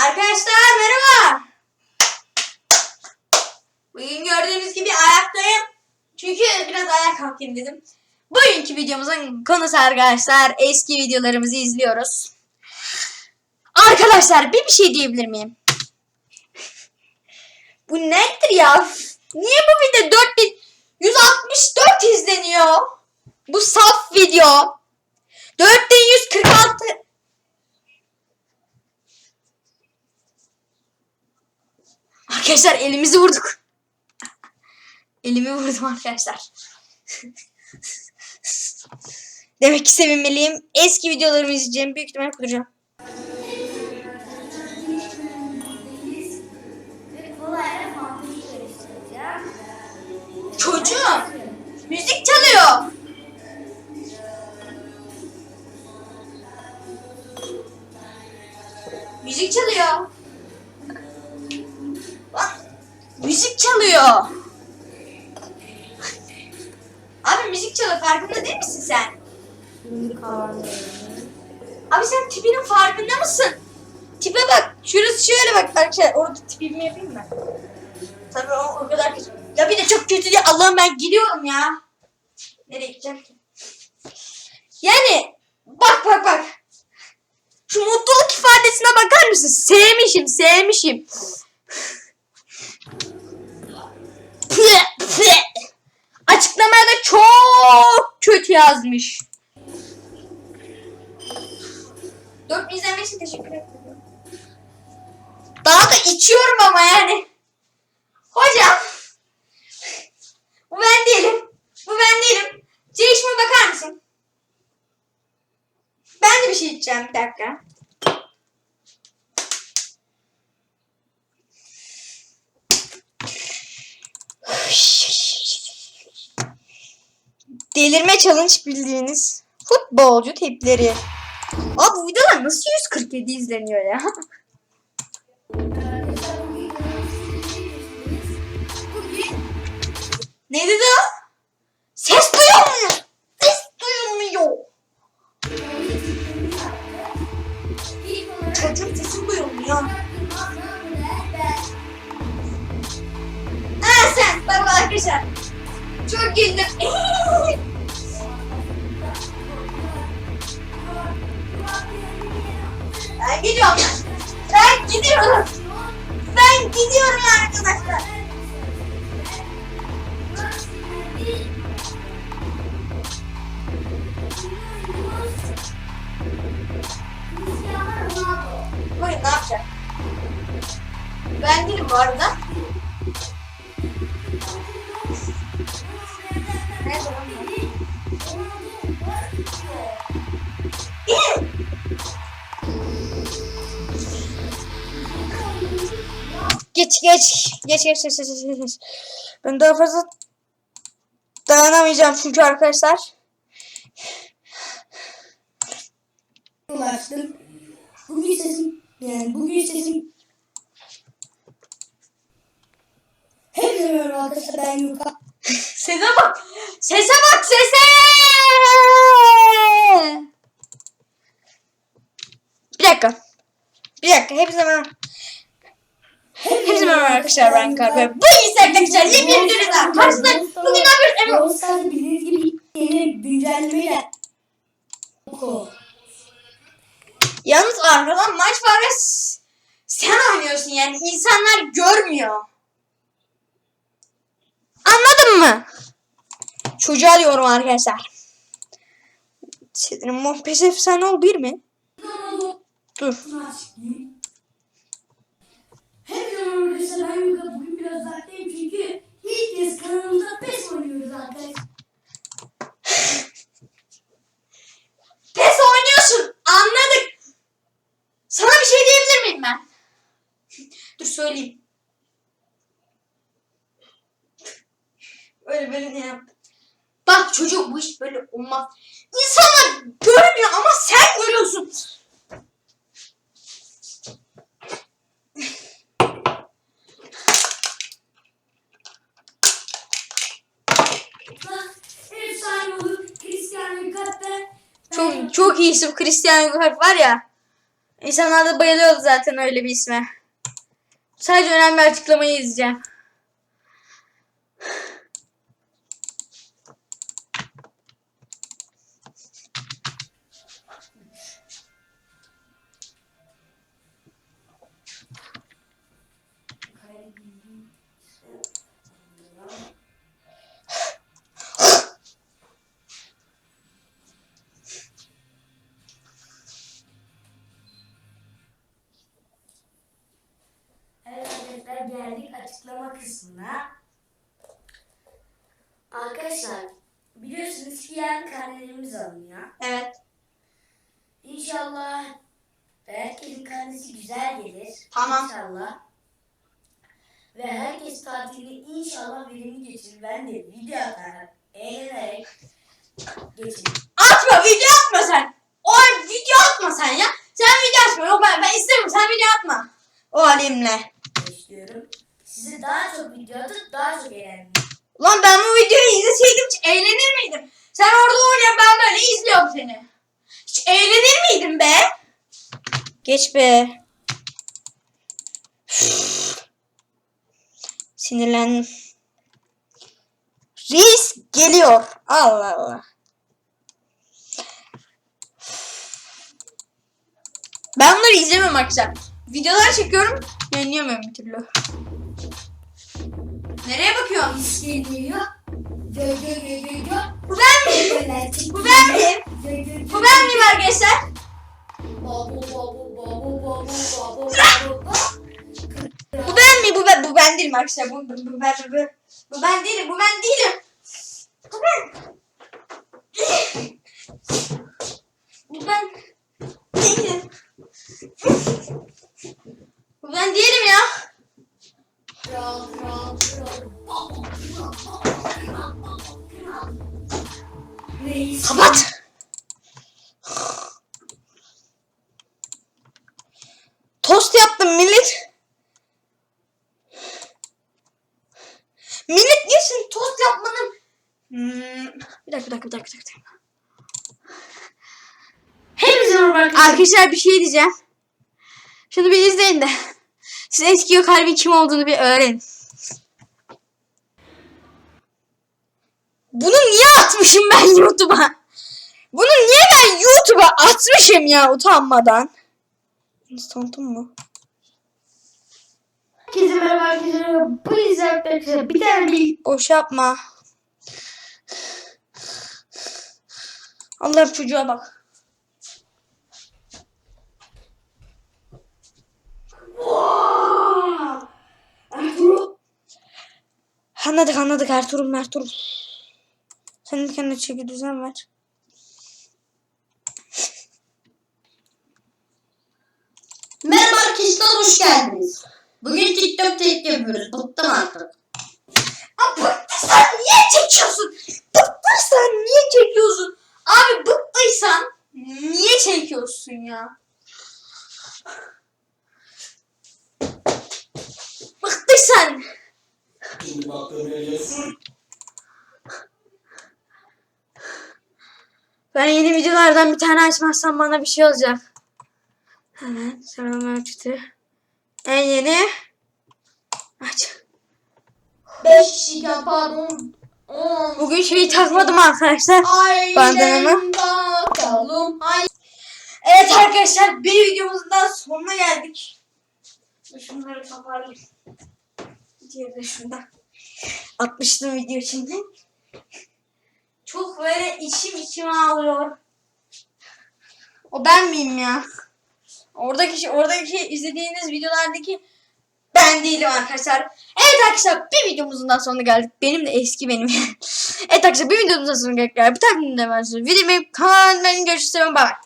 Arkadaşlar merhaba. Bugün gördüğünüz gibi ayaktayım. Çünkü biraz ayağa kalkayım dedim. Bugünkü videomuzun konusu arkadaşlar eski videolarımızı izliyoruz. Arkadaşlar bir bir şey diyebilir miyim? Bu nedir ya? Niye bu video 4164 izleniyor? Bu saf video. 4146 Arkadaşlar elimizi vurduk. Elimi vurdum arkadaşlar. Demek ki sevinmeliyim. Eski videolarımı izleyeceğim. Büyük ihtimalle kuracağım. Çocuğum. Müzik çalıyor. Müzik çalıyor. Çalıyor. Abi müzik çalıyor. Farkında değil misin sen? Abi sen tipinin farkında mısın? Tipe bak. Şurası şöyle bak arkadaşlar. Orada tipimi yapayım mı? Tabii o, o kadar kötü. Ya bir de çok kötü diye Allah'ım ben gidiyorum ya. Nereye gideceğim ki? Yani bak bak bak. Şu mutluluk ifadesine bakar mısın? Sevmişim, sevmişim. Püh, püh. Açıklamaya da çok kötü yazmış. Dört bin izlemek için teşekkür ederim. Daha da içiyorum ama yani. Hocam. Bu ben değilim. Bu ben değilim. Çeşme bakar mısın? Ben de bir şey içeceğim bir dakika. Delirme challenge bildiğiniz futbolcu tipleri. Abi bu videolar nasıl 147 izleniyor ya? Ne dedi Yapacak? Ben değilim bu arada. Nerede geç. Geç geç geç geç geç. geç. Ben daha fazla dayanamayacağım çünkü arkadaşlar. Ulaştım. Bugün sesim, yani bugün sesim Hepinize merhaba arkadaşlar ben Yuka. Sese bak. Sese bak sese. Bir dakika. Bir dakika. Hepinize merhaba. Hepinize merhaba arkadaşlar ben Karpe. Bu ise arkadaşlar yeni bir videoda karşınızda. Bugün ne yapıyoruz? Evet. Stars'ta bildiğiniz gibi yeni güncellemeyle Oku. Yalnız arkadan maç var ve sen oynuyorsun yani insanlar görmüyor. Anladın mı? Çocuğa diyorum arkadaşlar. Sinirim mor pes efsane ol bir mi? Dur. Hepinize merhaba. Bugün biraz uzaktayım çünkü ilk kez kanalımızda PES oynuyoruz arkadaşlar. Pes oynuyorsun. Anladık. Sana bir şey diyebilir miyim ben? Dur söyleyeyim. Böyle böyle ne yap? Bak çocuk bu iş böyle olmaz. İnsanlar görmüyor ama sen görüyorsun. Çok çok iyisin Cristiano Ronaldo var ya. İnsanlar da bayılıyordu zaten öyle bir isme. Sadece önemli açıklamayı izleyeceğim. Kısmına. Arkadaşlar biliyorsunuz ki yarın karnelerimiz alınıyor. Evet. İnşallah herkesin karnesi güzel gelir. Tamam. İnşallah. Ve herkes tatilini inşallah verimli geçirir. Ben de video atarak, eğlenerek geçirir. Atma video atma sen. O video atma sen ya. Sen video atma. Yok ben, ben istemiyorum. Sen video atma. O halimle. istiyorum. Size daha çok video atıp daha çok eğlenmek. Ulan ben bu videoyu izleseydim hiç eğlenir miydim? Sen orada oynayan ben böyle izliyorum seni. Hiç eğlenir miydim be? Geç be. Sinirlendim. Reis geliyor. Allah Allah. Ben bunları izlemiyorum arkadaşlar. Videolar çekiyorum. Yayınlayamıyorum bir türlü. Nereye bakıyorsun? Geliyor. Bu ben miyim? Bu ben miyim? Bu ben miyim arkadaşlar? Bu ben mi? Bu ben, bu ben değilim arkadaşlar. Bu, bu, bu ben, bu, bu ben değilim. Bu ben değilim. Bu ben. Bu ben değilim. Bu ben değilim ya. Kral. Kapat. Tost yaptım millet. Millet yesin tost yapmanın. Hmm, bir dakika bir dakika bir dakika. Bir dakika. Hepinize merhaba arkadaşlar. Arkadaşlar bir şey diyeceğim. Şunu bir izleyin de. Siz eski yok kalbin kim olduğunu bir öğrenin. Bunu niye atmışım ben YouTube'a? Bunu niye ben YouTube'a atmışım ya utanmadan? Instantım mu? Herkese merhaba arkadaşlar. Bu arkadaşlar bir tane bir Boş yapma. Allah'ım çocuğa bak. Ertuğrul. Anladık anladık Ertuğrul Ertuğrul. Sen de kendine çeki düzen ver. Merhaba arkadaşlar hoş geldiniz. Bugün TikTok tek yapıyoruz. Bıktım artık. Abi bıktıysan niye çekiyorsun? Bıktıysan niye çekiyorsun? Abi bıktıysan niye çekiyorsun ya? Bıktıysan Baktığım yere ben yeni videolardan bir tane açmazsam bana bir şey olacak. Hemen sıralama ölçütü. En yeni aç. 5 GB pardon. 10 Bugün şeyi takmadım arkadaşlar. Bandanamı. Bakalım. Ay Evet arkadaşlar bir videomuzun daha sonuna geldik. Şunları toparlayayım. Diğeri de şurada. Atmıştım video içinde. Çok böyle içim içime ağlıyor. O ben miyim ya? Oradaki oradaki izlediğiniz videolardaki ben değilim arkadaşlar. Evet arkadaşlar bir videomuzun daha sonuna geldik. Benim de eski benim. evet arkadaşlar bir videomuzun daha sonuna geldik. Bir tane de ben size videomu kanalıma görüşürüz. Bye.